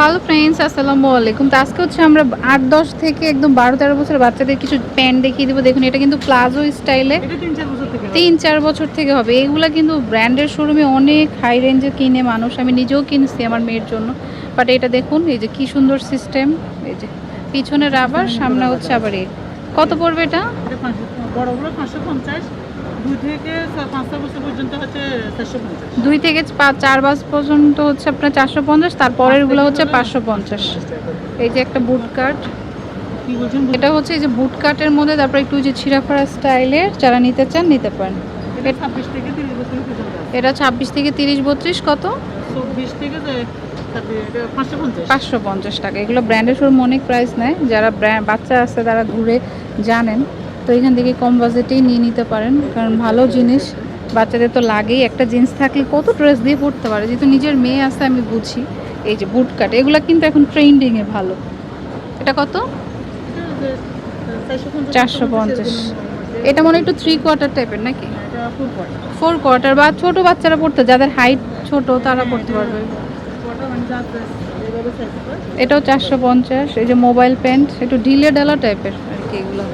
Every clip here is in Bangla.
হ্যালো ফ্রেন্ডস আসসালামু আলাইকুম তো আজকে হচ্ছে আমরা আট দশ থেকে একদম বারো তেরো বছর বাচ্চাদের কিছু প্যান্ট দেখিয়ে দেবো। দেখুন এটা কিন্তু প্লাজো স্টাইলে তিন চার বছর থেকে হবে। এগুলা কিন্তু ব্র্যান্ডের শোরুমে অনেক হাই রেঞ্জে কিনে মানুষ। আমি নিজেও কিনছি আমার মেয়ের জন্য। বাট এটা দেখুন এই যে কি সুন্দর সিস্টেম এই যে পিছনের রাবার সামনে হচ্ছে আবার এ কত পড়বে এটা? পাঁচশো বড়গুলো পাঁচশো পঞ্চাশ। দুই থেকে ছ- বছর পর্যন্ত হচ্ছে দুই থেকে চার বাস পর্যন্ত হচ্ছে আপনার চারশো পঞ্চাশ তারপরেরগুলো হচ্ছে পাঁচশো পঞ্চাশ। এই যে একটা বুট কাট এটা হচ্ছে এই যে বুট কাটের মধ্যে তারপর একটু যে ছিঁড়াফাড়া স্টাইলের যারা নিতে চান নিতে পারেন। এটা ছাব্বিশ থেকে তিরিশ বত্রিশ কত? চব্বিশ থেকে পাঁচশো পঞ্চাশ? টাকা। এগুলো ব্র্যান্ডের শোরুম অনেক প্রাইস নেয়। যারা বাচ্চা আছে তারা ঘুরে জানেন। তো এখান থেকে কম বাজেটেই নিয়ে নিতে পারেন। কারণ ভালো জিনিস বাচ্চাদের তো লাগেই। একটা জিন্স থাকলে কত ড্রেস দিয়ে পড়তে পারে? যেহেতু নিজের মেয়ে আছে আমি বুঝি। এই যে বুট কাট এগুলো কিন্তু এখন ট্রেন্ডিংয়ে ভালো। এটা কত? চারশো পঞ্চাশ। এটা মনে একটু থ্রি কোয়ার্টার টাইপের নাকি? এটা ফুল কোয়ার্টার ফোর কোয়ার্টার বা ছোট বাচ্চারা পড়তে যাদের হাইট ছোট তারা পড়তে পারবে। এটাও চারশো পঞ্চাশ এই যে মোবাইল প্যান্ট একটু ঢিলে ডালা টাইপের আর কি এগুলো।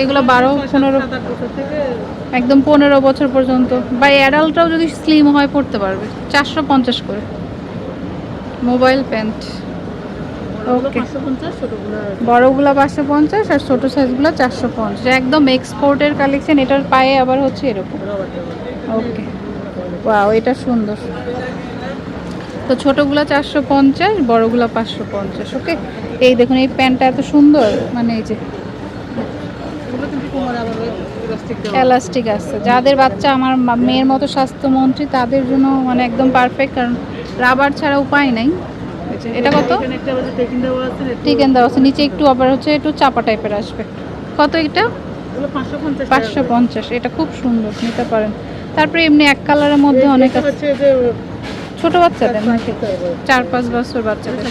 এগুলো বারো পনেরো একদম পনেরো বছর পর্যন্ত। বা অ্যাডাল্টরাও যদি স্লিম হয় পড়তে পারবে। চারশো পঞ্চাশ করে। Mobile pant. পঞ্চাশ বড়গুলো পাঁচশো পঞ্চাশ আর ছোটো সাইজগুলো চারশো পঞ্চাশ। একদম এক্সপোর্টের কালেকশন এটার পায়ে আবার হচ্ছে এরকম। ওকে ওয়াও এটা সুন্দর। তো ছোটোগুলো চারশো পঞ্চাশ বড়গুলো পাঁচশো পঞ্চাশ ওকে? এই দেখুন এই প্যান্টটা এত সুন্দর মানে এই যে এলাস্টিক আছে। যাদের বাচ্চা আমার মেয়ের মতো স্বাস্থ্যমন্ত্রী তাদের জন্য মানে একদম পারফেক্ট কারণ রাবার ছাড়া উপায় নাই। এটা কত? টিকেন দেওয়া আছে নিচে একটু আবার হচ্ছে একটু চাপা টাইপের আসবে। কত এটা? পাঁচশো পঞ্চাশ এটা খুব সুন্দর নিতে পারেন। তারপরে এমনি এক কালারের মধ্যে অনেক আছে। ছোট বাচ্চাদের। চার পাঁচ বছর বাচ্চাদের।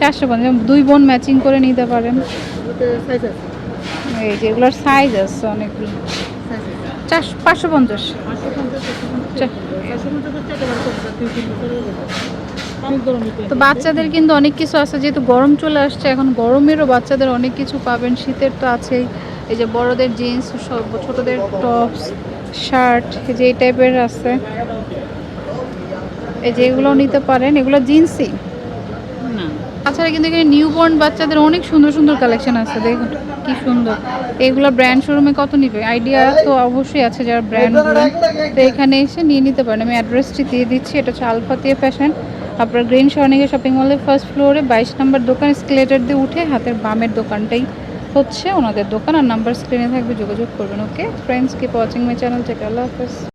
চারশো পঞ্চাশ দুই বোন ম্যাচিং করে নিতে পারেন। এই যে এগুলোর সাইজ আছে অনেকগুলো চারশো পাঁচশো পঞ্চাশ। তো বাচ্চাদের কিন্তু অনেক কিছু আছে যেহেতু গরম চলে আসছে এখন গরমেরও বাচ্চাদের অনেক কিছু পাবেন। শীতের তো আছেই। এই যে বড়দের জিন্স সব ছোটদের টপস শার্ট এই যে এই টাইপের আছে। এই যে এগুলো নিতে পারেন এগুলো জিন্সই। না, তাছাড়া কিন্তু এখানে নিউবর্ন বাচ্চাদের অনেক সুন্দর সুন্দর কালেকশন আছে দেখুন কি সুন্দর। এগুলো ব্র্যান্ড শোরুমে কত নিবে? আইডিয়া তো অবশ্যই আছে যারা ব্র্যান্ড তো এখানে এসে নিয়ে নিতে পারেন। আমি অ্যাড্রেসটি দিয়ে দিচ্ছি এটা হচ্ছে আলফাতিয়া ফ্যাশন আপনার গ্রিন স্বর্ণিকা শপিং মলের ফার্স্ট ফ্লোরে বাইশ নম্বর দোকান স্কেলেটার দিয়ে উঠে হাতের বামের দোকানটাই হচ্ছে ওনাদের দোকান। আর নাম্বার স্ক্রিনে থাকবে যোগাযোগ করবেন okay friends keep watching my channel থেকে আল্লাহ হাফেজ।